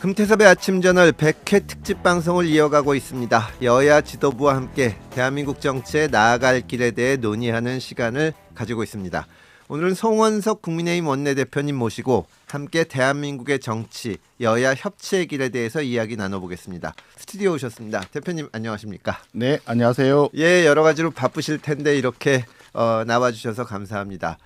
금태섭의 아침 저널 100회 특집 방송을 이어가고 있습니다. 여야 지도부와 함께 대한민국 정치에 나아갈 길에 대해 논의하는 시간을 가지고 있습니다. 오늘은 송원석 국민의힘 원내대표님 모시고 함께 대한민국의 정치, 여야 협치의 길에 대해서 이야기 나눠보겠습니다. 스튜디오 오셨습니다. 대표님 안녕하십니까? 네, 안녕하세요. 예, 여러 가지로 바쁘실 텐데 이렇게 어, 나와주셔서 감사합니다.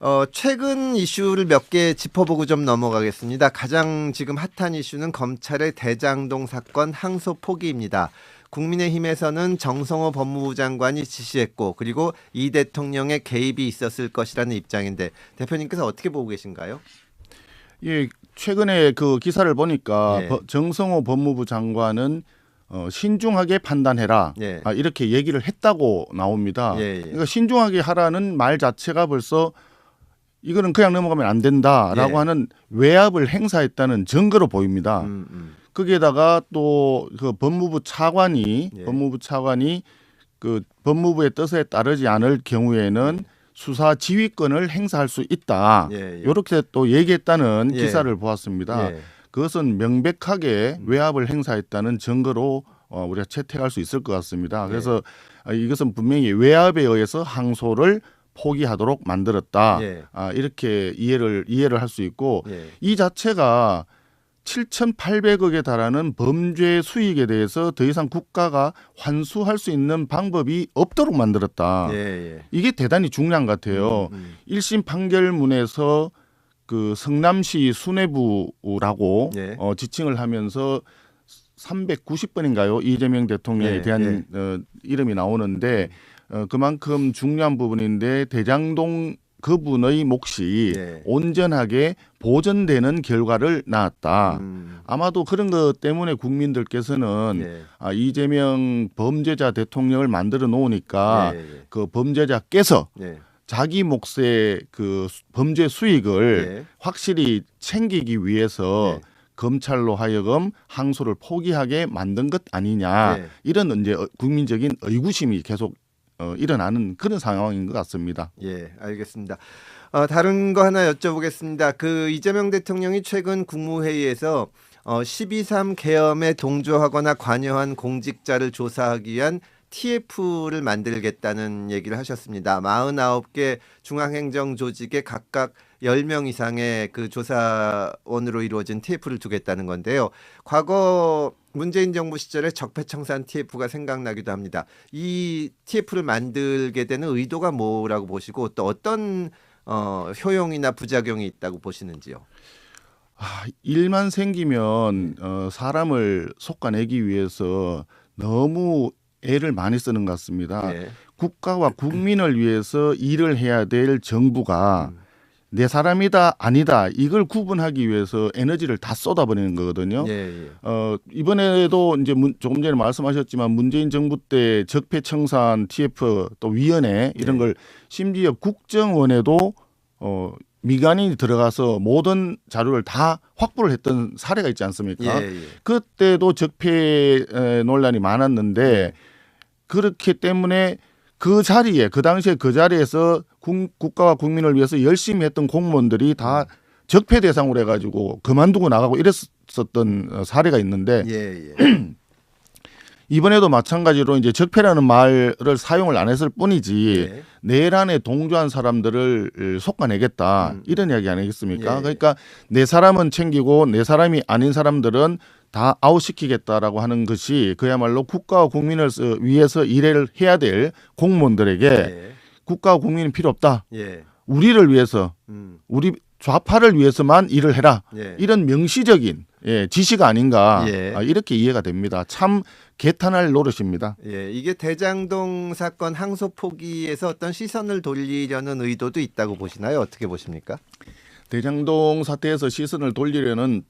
어, 최근 이슈를 몇 개 짚어보고 좀 넘어가겠습니다. 가장 지금 핫한 이슈는 검찰의 대장동 사건 항소 포기입니다. 국민의힘에서는 정성호 법무부 장관이 지시했고 그리고 이 대통령의 개입이 있었을 것이라는 입장인데 대표님께서 어떻게 보고 계신가요? 예, 최근에 그 기사를 보니까 예. 버- 정성호 법무부 장관은 어, 신중하게 판단해라. 예. 아, 이렇게 얘기를 했다고 나옵니다. 예, 예. 그러니까 신중하게 하라는 말 자체가 벌써 이거는 그냥 넘어가면 안 된다라고 예. 하는 외압을 행사했다는 증거로 보입니다. 음, 음. 거기에다가 또 그 법무부 차관이 예. 법무부 차관이 그 법무부의 뜻에 따르지 않을 경우에는 수사 지휘권을 행사할 수 있다. 예, 예. 이렇게 또 얘기했다는 예. 기사를 보았습니다. 예. 그것은 명백하게 외압을 행사했다는 증거로 어, 우리가 채택할 수 있을 것 같습니다. 예. 그래서 아, 이것은 분명히 외압에 의해서 항소를 포기하도록 만들었다. 예. 아, 이렇게 이해를 이해를 할 수 있고 예. 이 자체가 7,800억에 달하는 범죄 수익에 대해서 더 이상 국가가 환수할 수 있는 방법이 없도록 만들었다. 예, 예. 이게 대단히 중요한 것 같아요. 음, 일 1심 판결문에서 그 성남시 수뇌부라고 예. 어, 지칭을 하면서 390번인가요? 이재명 대통령에 예, 대한 어, 이름이 나오는데 어, 그만큼 중요한 부분인데 대장동 그분의 몫이 예. 온전하게 보전되는 결과를 낳았다. 음, 아마도 그런 것 때문에 국민들께서는 예. 아, 이재명 범죄자 대통령을 만들어 놓으니까 예, 예. 그 범죄자께서 예. 자기 몫의 그 수- 범죄 수익을 예. 확실히 챙기기 위해서 예. 검찰로 하여금 항소를 포기하게 만든 것 아니냐 예. 이런 이제 어- 국민적인 의구심이 계속 어, 일어나는 그런 상황인 것 같습니다. 예, 알겠습니다. 어, 다른 거 하나 여쭤보겠습니다. 그 이재명 대통령이 최근 국무회의에서 어, 12.3 계엄에 동조하거나 관여한 공직자를 조사하기 위한 TF를 만들겠다는 얘기를 하셨습니다. 49개 중앙행정 조직에 각각 10명 이상의 그 조사원으로 이루어진 TF를 두겠다는 건데요. 과거 문재인 정부 시절에 적폐청산 TF가 생각나기도 합니다. 이 TF를 만들게 되는 의도가 뭐라고 보시고 또 어떤 어, 효용이나 부작용이 있다고 보시는지요? 아, 일만 생기면 어, 사람을 속아내기 위해서 너무 애를 많이 쓰는 것 같습니다. 예. 국가와 국민을 위해서 일을 해야 될 정부가 음. 내 사람이다 아니다 이걸 구분하기 위해서 에너지를 다 쏟아버리는 거거든요. 예, 예. 어 이번에도 이제 문- 조금 전에 말씀하셨지만 문재인 정부 때 적폐청산 TF 또 위원회 이런 네. 걸 심지어 국정원에도 어 미간이 들어가서 모든 자료를 다 확보를 했던 사례가 있지 않습니까? 예, 예. 그때도 적폐 에, 논란이 많았는데 그렇기 때문에 그 자리에 그 당시에 그 자리에서 국, 국가와 국민을 위해서 열심히 했던 공무원들이 다 적폐 대상으로 해가지고 그만두고 나가고 이랬었던 어, 사례가 있는데 예, 예. 이번에도 마찬가지로 이제 적폐라는 말을 사용을 안 했을 뿐이지 예. 내란에 동조한 사람들을 속아내겠다 음. 이런 이야기 아니겠습니까? 예. 그러니까 내 사람은 챙기고 내 사람이 아닌 사람들은 다 아웃시키겠다라고 하는 것이 그야말로 국가와 국민을 서- 위해서 일을 해야 될 공무원들에게 예. 국가와 국민은 필요 없다. 예. 우리를 위해서 음. 우리 좌파를 위해서만 일을 해라. 예. 이런 명시적인 예, 지시가 아닌가 예. 아, 이렇게 이해가 됩니다. 참 개탄할 노릇입니다. 예, 이게 대장동 사건 항소 포기에서 어떤 시선을 돌리려는 의도도 있다고 보시나요? 어떻게 보십니까? 대장동 사태에서 시선을 돌리려는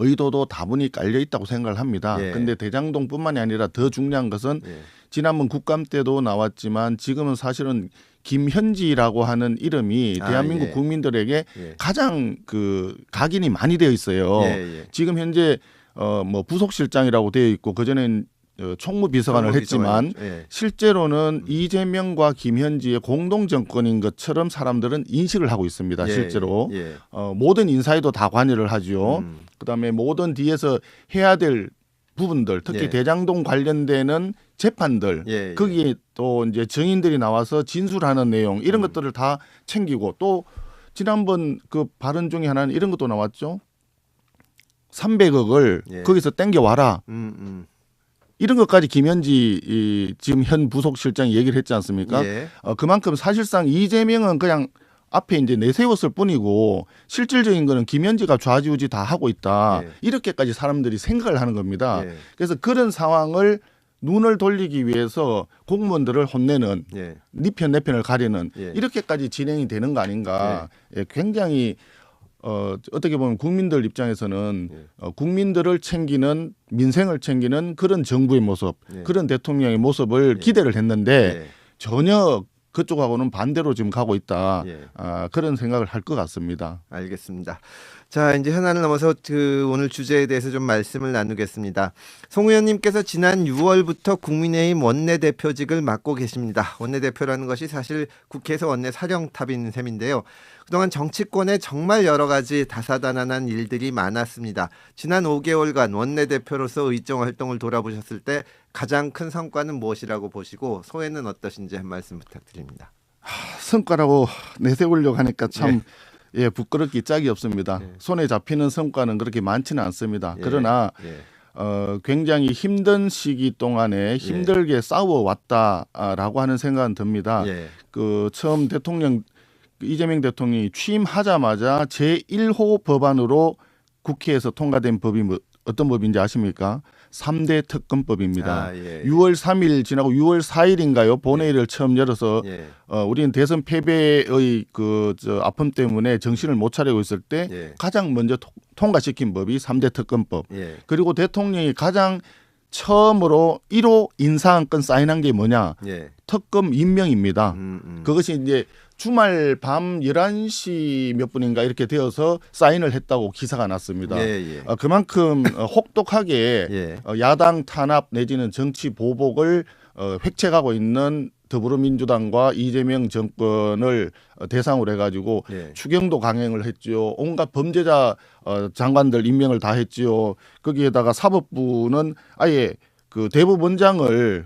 의도도 다분히 깔려 있다고 생각을 합니다. 예. 근데 대장동뿐만이 아니라 더 중요한 것은 예. 지난번 국감 때도 나왔지만 지금은 사실은 김현지라고 하는 이름이 아, 대한민국 예. 국민들에게 예. 가장 그 각인이 많이 되어 있어요. 예, 예. 지금 현재 어뭐 부속실장이라고 되어 있고 그 전엔 어, 총무비서관을 했지만 예. 실제로는 이재명과 김현지의 공동 정권인 것처럼 사람들은 인식을 하고 있습니다. 예, 실제로 예. 어, 모든 인사에도 다 관여를 하지요. 음. 그다음에 모든 뒤에서 해야 될 부분들, 특히 예. 대장동 관련되는 재판들 예, 예. 거기에 또 이제 증인들이 나와서 진술하는 내용 이런 음. 것들을 다 챙기고 또 지난번 그 발언 중에 하나는 이런 것도 나왔죠. 300억을 예. 거기서 땡겨 와라. 이런 것까지 김현지 이 지금 현 부속실장이 얘기를 했지 않습니까? 예. 어, 그만큼 사실상 이재명은 그냥 앞에 이제 내세웠을 뿐이고 실질적인 거는 김현지가 좌지우지 다 하고 있다. 예. 이렇게까지 사람들이 생각을 하는 겁니다. 예. 그래서 그런 상황을 눈을 돌리기 위해서 공무원들을 혼내는 예. 니편 내편을 가리는 예. 이렇게까지 진행이 되는 거 아닌가? 예, 굉장히 어, 어떻게 보면 국민들 입장에서는 예. 어, 국민들을 챙기는 민생을 챙기는 그런 정부의 모습, 예. 그런 대통령의 모습을 예. 기대를 했는데 예. 전혀 그쪽하고는 반대로 지금 가고 있다. 예. 아, 그런 생각을 할 것 같습니다. 알겠습니다. 자, 이제 현안을 넘어서 그 오늘 주제에 대해서 좀 말씀을 나누겠습니다. 송 의원님께서 지난 6월부터 국민의힘 원내대표직을 맡고 계십니다. 원내대표라는 것이 사실 국회에서 원내 사령탑인 셈인데요. 그동안 정치권에 정말 여러 가지 다사다난한 일들이 많았습니다. 지난 5개월간 원내대표로서 의정 활동을 돌아보셨을 때 가장 큰 성과는 무엇이라고 보시고 소회는 어떠신지 한 말씀 부탁드립니다. 성과라고 내세우려고 하니까 참 예, 부끄럽기 짝이 없습니다. 예. 손에 잡히는 성과는 그렇게 많지는 않습니다. 예. 그러나 예. 어, 굉장히 힘든 시기 동안에 힘들게 싸워 왔다라고 하는 생각은 듭니다. 예. 그 처음 대통령 그 이재명 대통령이 취임하자마자 제 1호 법안으로 국회에서 통과된 법이 뭐, 어떤 법인지 아십니까? 3대 특검법입니다. 아, 예. 6월 3일 지나고 6월 4일인가요? 본회의를 처음 열어서 예. 어, 우리는 대선 패배의 그 저 아픔 때문에 정신을 못 차리고 있을 때 예. 가장 먼저 통- 통과시킨 법이 3대 특검법. 예. 그리고 대통령이 가장 처음으로 1호 인사안건 사인한 게 뭐냐? 예. 특검 임명입니다. 음, 음. 그것이 이제 주말 밤 11시 몇 분인가 이렇게 되어서 사인을 했다고 기사가 났습니다. 예, 예. 어, 그만큼 어, 혹독하게 예. 어, 야당 탄압 내지는 정치 보복을 어, 획책하고 있는 더불어민주당과 이재명 정권을 어, 대상으로 해가지고 예. 추경도 강행을 했지요. 온갖 범죄자 어, 장관들 임명을 다 했지요. 거기에다가 사법부는 아예 그 대법원장을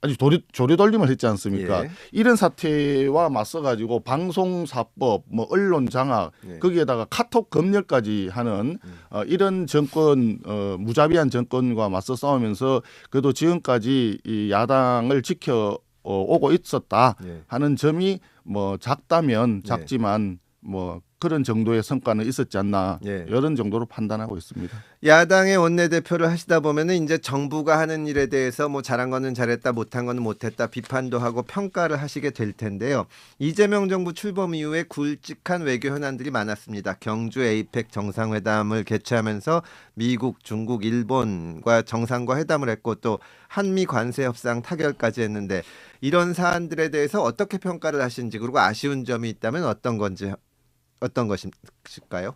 아주 조리, 조리돌림을 했지 않습니까? 예. 이런 사태와 맞서가지고 방송사법, 뭐 언론 장악, 예. 거기에다가 카톡 검열까지 하는 음. 어, 이런 정권 어, 무자비한 정권과 맞서 싸우면서 그래도 지금까지 이 야당을 지켜 어, 오고 있었다 예. 하는 점이 뭐 작다면 네. 작지만 뭐 그런 정도의 성과는 있었지 않나 예. 이런 정도로 판단하고 있습니다. 야당의 원내대표를 하시다 보면은 이제 정부가 하는 일에 대해서 뭐 잘한 거는 잘했다 못한 거는 못했다 비판도 하고 평가를 하시게 될 텐데요. 이재명 정부 출범 이후에 굵직한 외교 현안들이 많았습니다. 경주 에이펙 정상회담을 개최하면서 미국, 중국, 일본과 정상과 회담을 했고 또 한미 관세 협상 타결까지 했는데 이런 사안들에 대해서 어떻게 평가를 하시는지 그리고 아쉬운 점이 있다면 어떤 건지 어떤 것일까요?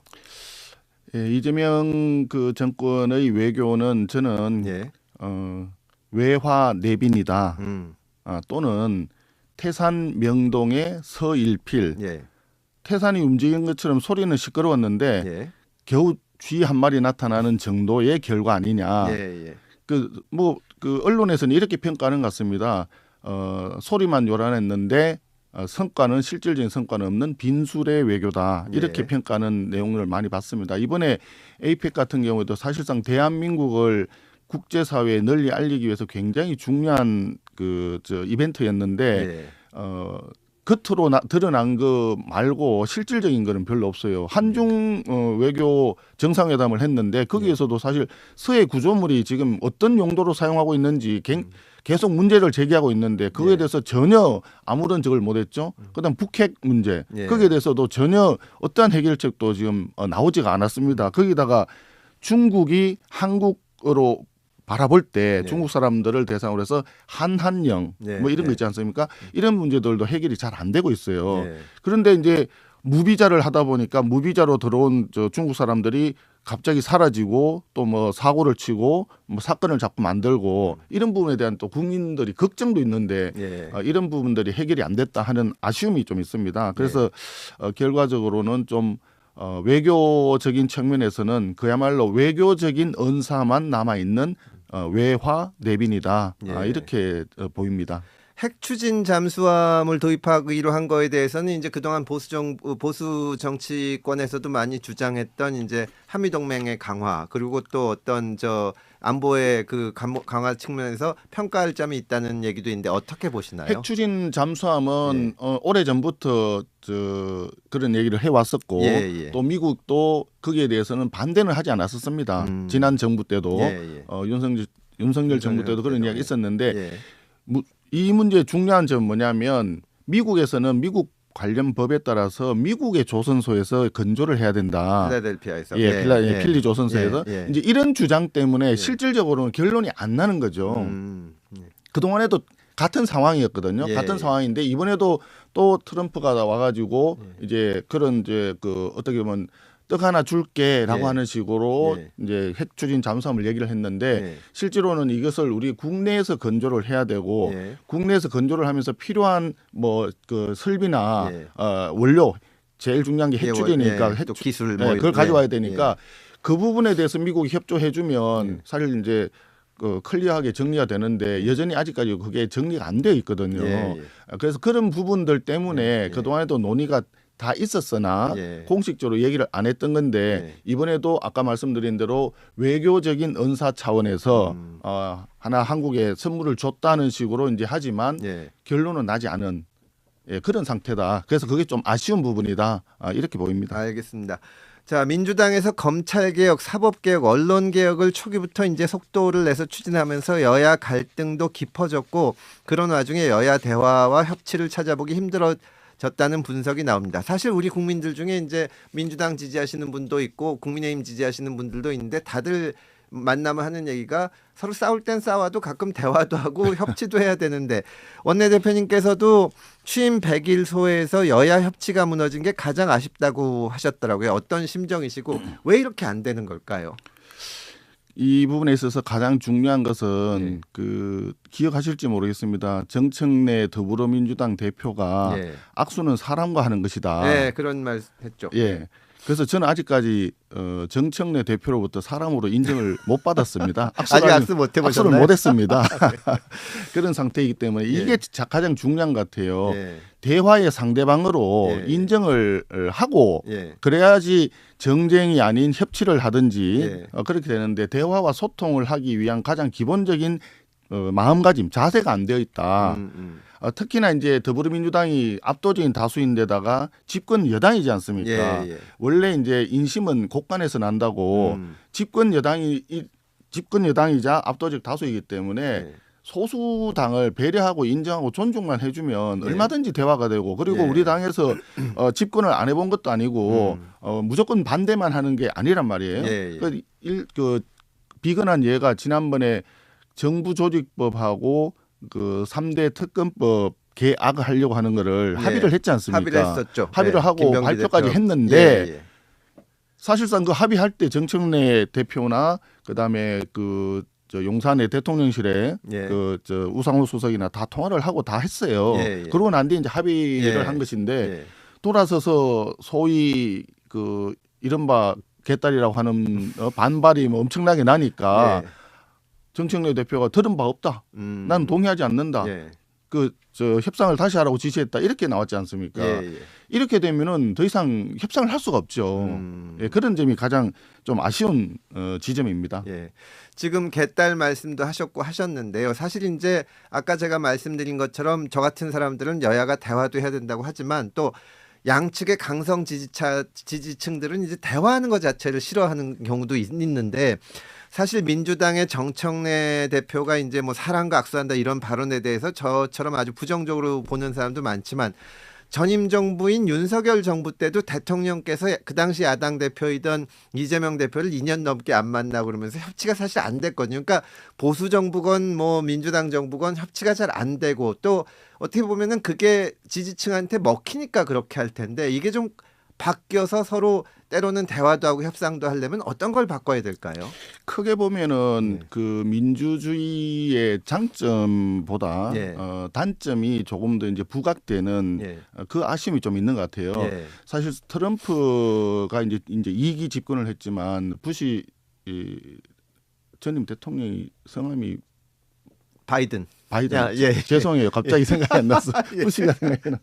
예, 이재명 그 정권의 외교는 저는 예. 어, 외화 내빈이다 음. 아, 또는 태산 명동의 서일필 예. 태산이 움직인 것처럼 소리는 시끄러웠는데 예. 겨우 쥐 한 마리 나타나는 정도의 결과 아니냐. 예, 예. 그뭐 그 언론에서는 이렇게 평가하는 것 같습니다. 어, 소리만 요란했는데 어, 성과는 실질적인 성과는 없는 빈술의 외교다 이렇게 예. 평가하는 내용을 많이 봤습니다. 이번에 에이펙 같은 경우에도 사실상 대한민국을 국제사회에 널리 알리기 위해서 굉장히 중요한 그 저 이벤트였는데 예. 어 겉으로 나, 드러난 거 말고 실질적인 거는 별로 없어요. 한중 어, 외교 정상회담을 했는데 거기에서도 사실 서해 구조물이 지금 어떤 용도로 사용하고 있는지 갱- 계속 문제를 제기하고 있는데 그거에 예. 대해서 전혀 아무런 적을 못했죠. 그다음 북핵 문제 예. 거기에 대해서도 전혀 어떠한 해결책도 지금 어, 나오지가 않았습니다. 거기다가 중국이 한국으로 바라볼 때 예. 중국 사람들을 대상으로 해서 한한령 예, 뭐 이런 예. 거 있지 않습니까? 이런 문제들도 해결이 잘 안 되고 있어요. 예. 그런데 이제 무비자를 하다 보니까 무비자로 들어온 저 중국 사람들이 갑자기 사라지고 또 뭐 사고를 치고 뭐 사건을 자꾸 만들고 이런 부분에 대한 또 국민들이 걱정도 있는데 예. 어, 이런 부분들이 해결이 안 됐다 하는 아쉬움이 좀 있습니다. 그래서 어, 결과적으로는 좀 어, 외교적인 측면에서는 그야말로 외교적인 언사만 남아 있는 어, 외화 내빈이다 아, 예. 이렇게 어, 보입니다. 핵 추진 잠수함을 도입하기로 한 거에 대해서는 이제 그동안 보수 정 보수 정치권에서도 많이 주장했던 이제 한미 동맹의 강화 그리고 또 어떤 저 안보의 그 감- 강화 측면에서 평가할 점이 있다는 얘기도 있는데 어떻게 보시나요? 핵 추진 잠수함은 예. 어, 오래 전부터 저 그런 얘기를 해왔었고 예, 예. 또 미국도 거기에 대해서는 반대는 하지 않았었습니다. 음. 지난 정부 때도 예, 예. 어, 윤석열 윤석열 정부 때도 그런 이야기 예. 있었는데 예. 이 문제의 중요한 점은 뭐냐면 미국에서는 미국 관련 법에 따라서 미국의 조선소에서 건조를 해야 된다. 필라델피아에서 예, 필라, 예, 필리 조선소에서 예, 예. 이제 이런 주장 때문에 예. 실질적으로는 결론이 안 나는 거죠. 음, 예. 그 동안에도 같은 상황이었거든요. 예, 같은 예. 상황인데 이번에도 또 트럼프가 와가지고 예. 이제 그런 이제 그 어떻게 보면 떡 하나 줄게라고 예. 하는 식으로 예. 이제 핵 추진 잠수함을 얘기를 했는데 예. 실제로는 이것을 우리 국내에서 건조를 해야 되고 예. 국내에서 건조를 하면서 필요한 뭐 그 설비나 예. 어, 원료 제일 중요한 게 예, 핵추진이니까 예, 핵 기술 예, 뭐 그걸 가져와야 예, 되니까 그 부분에 대해서 미국이 협조해주면 예. 사실 이제 그 클리어하게 정리가 되는데 여전히 아직까지 그게 정리가 안 되어 있거든요. 그래서 그런 부분들 때문에. 그 동안에도 논의가 다 있었으나 예. 공식적으로 얘기를 안 했던 건데 예. 이번에도 아까 말씀드린 대로 외교적인 은사 차원에서 음. 어, 하나 한국에 선물을 줬다는 식으로 이제 하지만 예. 결론은 나지 않은 예, 그런 상태다. 그래서 그게 좀 아쉬운 부분이다. 아, 이렇게 보입니다. 알겠습니다. 자 민주당에서 검찰 개혁, 사법 개혁, 언론 개혁을 초기부터 이제 속도를 내서 추진하면서 여야 갈등도 깊어졌고 그런 와중에 여야 대화와 협치를 찾아보기 힘들어 졌다는 분석이 나옵니다. 사실 우리 국민들 중에 이제 민주당 지지하시는 분도 있고 국민의힘 지지하시는 분들도 있는데 다들 만나면 하는 얘기가 서로 싸울 땐 싸워도 가끔 대화도 하고 협치도 해야 되는데 원내대표님께서도 취임 100일 소에서 여야 협치가 무너진 게 가장 아쉽다고 하셨더라고요. 어떤 심정이시고 왜 이렇게 안 되는 걸까요? 이 부분에 있어서 가장 중요한 것은 예. 그 기억하실지 모르겠습니다. 정청래 더불어민주당 대표가 예. 악수는 사람과 하는 것이다. 네, 그런 말 했죠. 예. 그래서 저는 아직까지 어, 정청래 대표로부터 사람으로 인정을 못 받았습니다. 아직 악수를 악수 못 악수를 해보셨나요? 못 했습니다. 그런 상태이기 때문에 이게 예. 자- 가장 중요한 것 같아요. 예, 대화의 상대방으로 예. 인정을 하고 예, 그래야지 정쟁이 아닌 협치를 하든지 예. 어, 그렇게 되는데 대화와 소통을 하기 위한 가장 기본적인 어, 마음가짐 자세가 안 되어 있다. 음, 음. 어, 특히나 이제 더불어민주당이 압도적인 다수인데다가 집권 여당이지 않습니까? 예, 예. 원래 이제 인심은 곳간에서 난다고 음, 집권 여당이 이, 집권 여당이자 압도적 다수이기 때문에 예. 소수 당을 배려하고 인정하고 존중만 해주면 예. 얼마든지 대화가 되고 그리고 예. 우리 당에서 어, 집권을 안 해본 것도 아니고 음. 어, 무조건 반대만 하는 게 아니란 말이에요. 예, 예. 그, 일, 그 비근한 예가 지난번에 정부 조직법하고 그 3대 특검법 개악을 하려고 하는 거를 예. 합의를 했지 않습니까? 합의를 했었죠. 합의를 네, 하고 발표까지 대표. 했는데 예, 예. 사실상 그 합의할 때 정청래 대표나 그다음에 그 저 용산의 대통령실에 예. 그저 우상호 수석이나 다 통화를 하고 다 했어요. 예, 예. 그러고 난 뒤에 이제 합의를 예. 한 것인데 예. 돌아서서 소위 그 이른바 개딸이라고 하는 어, 반발이 뭐 엄청나게 나니까 예. 정청래 대표가 들은 바 없다. 음. 난 동의하지 않는다. 예. 그저 협상을 다시 하라고 지시했다. 이렇게 나왔지 않습니까? 예, 예. 이렇게 되면은 더 이상 협상을 할 수가 없죠. 음. 예, 그런 점이 가장 좀 아쉬운 어, 지점입니다. 예. 지금 개딸 말씀도 하셨고 하셨는데요. 사실 이제 아까 제가 말씀드린 것처럼 저 같은 사람들은 여야가 대화도 해야 된다고 하지만 또 양측의 강성 지지차 지지층들은 이제 대화하는 것 자체를 싫어하는 경우도 있, 있는데 사실 민주당의 정청래 대표가 이제 뭐 사랑과 악수한다 이런 발언에 대해서 저처럼 아주 부정적으로 보는 사람도 많지만 전임 정부인 윤석열 정부 때도 대통령께서 그 당시 야당 대표이던 이재명 대표를 2년 넘게 안 만나고 그러면서 협치가 사실 안 됐거든요. 그러니까 보수 정부건 뭐 민주당 정부건 협치가 잘 안 되고 또 어떻게 보면은 그게 지지층한테 먹히니까 그렇게 할 텐데 이게 좀 바뀌어서 서로 때로는 대화도 하고 협상도 하려면 어떤 걸 바꿔야 될까요? 크게 보면은 네. 그 민주주의의 장점보다 예. 어, 단점이 조금 더 이제 부각되는 예. 어, 그 아쉬움이 좀 있는 것 같아요. 예. 사실 트럼프가 이제 이제 이기 집권을 했지만 부시 이 전임 대통령이 성함이 바이든. 바이든 야, 예. 죄송해요 갑자기 생각이 안 났어 예. 부시가 생각이 나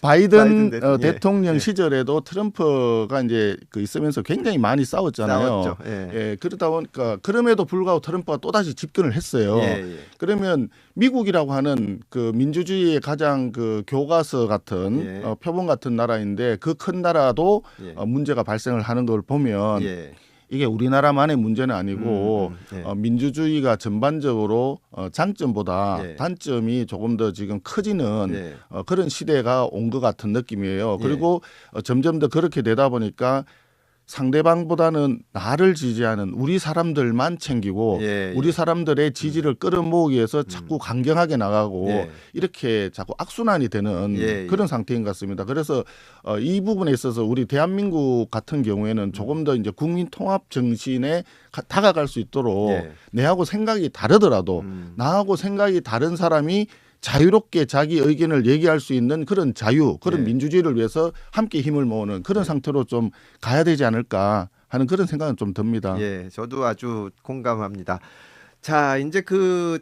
바이든 바이든, 대통령. 어, 대통령 예. 시절에도 트럼프가 이제 그 있으면서 굉장히 많이 싸웠잖아요. 싸웠죠. 예. 예, 그러다 보니까 그럼에도 불구하고 트럼프가 또 다시 집권을 했어요. 예, 예. 그러면 미국이라고 하는 그 민주주의의 가장 그 교과서 같은 예. 어, 표본 같은 나라인데 그 큰 나라도 예. 어, 문제가 발생을 하는 걸 보면 예. 이게 우리나라만의 문제는 아니고 음, 음, 예. 어, 민주주의가 전반적으로 어, 장점보다 예. 단점이 조금 더 지금 커지는 예. 어, 그런 시대가 온 것 같은 느낌이에요. 예. 그리고 어, 점점 더 그렇게 되다 보니까 상대방보다는 나를 지지하는 우리 사람들만 챙기고 예, 우리 사람들의 지지를 끌어모으기 위해서 자꾸 강경하게 나가고 예. 이렇게 자꾸 악순환이 되는 예, 예. 그런 상태인 것 같습니다. 그래서 어, 이 부분에 있어서 우리 대한민국 같은 경우에는 조금 더 이제 국민 통합 정신에 가- 다가갈 수 있도록 예. 내하고 생각이 다르더라도 음. 나하고 생각이 다른 사람이 자유롭게 자기 의견을 얘기할 수 있는 그런 자유, 그런 예. 민주주의를 위해서 함께 힘을 모으는 그런 상태로 좀 가야 되지 않을까 하는 그런 생각은 좀 듭니다. 예, 저도 아주 공감합니다. 자, 이제 그